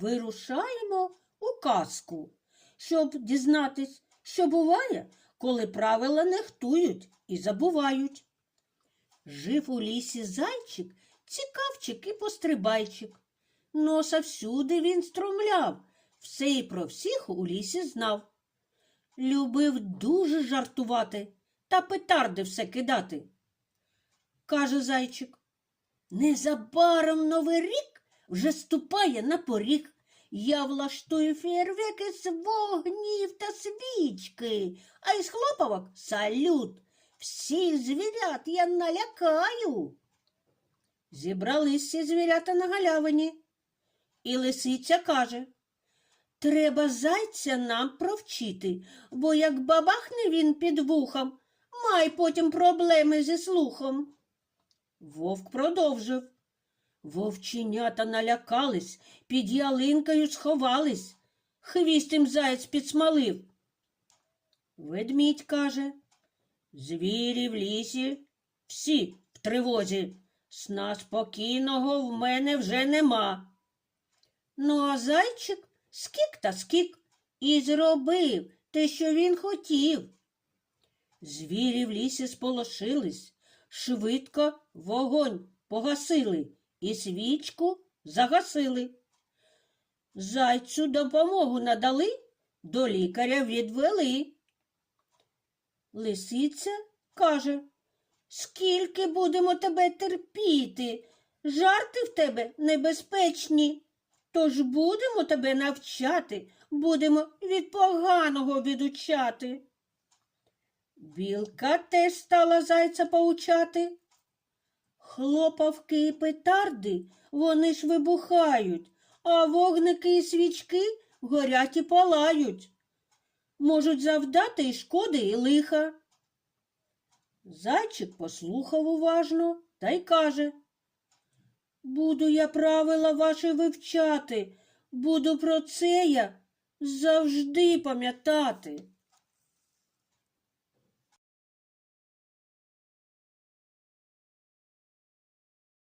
Вирушаємо у казку, щоб дізнатись, що буває, коли правила нехтують і забувають. Жив у лісі зайчик, цікавчик і пострибайчик. Носа всюди він струмляв, все і про всіх у лісі знав. Любив дуже жартувати та петарди все кидати. Каже зайчик, незабаром новий рік вже ступає на поріг. Я влаштую фейерверки з вогнів та свічки, а із хлопавок салют. Всіх звірят я налякаю. Зібрались всі звірята на галявині. І лисиця каже, треба зайця нам провчити, бо як бабахне він під вухом, май потім проблеми зі слухом. Вовк продовжив. Вовченята налякались, під ялинкою сховались, хвіст їм заєць підсмалив. Ведмідь каже, звірі в лісі, всі в тривозі, сна спокійного в мене вже нема. Ну, а зайчик скік та скік і зробив те, що він хотів. Звірі в лісі сполошились, швидко вогонь погасили і свічку загасили. Зайцю допомогу надали, до лікаря відвели. Лисиця каже, скільки будемо тебе терпіти? Жарти в тебе небезпечні. Тож будемо тебе навчати, будемо від поганого відучати. Білка теж стала зайця поучати. Хлопавки і петарди, вони ж вибухають, а вогники і свічки горять і палають. Можуть завдати і шкоди, і лиха. Зайчик послухав уважно та й каже Буду я правила ваші вивчати, буду про це я завжди пам'ятати.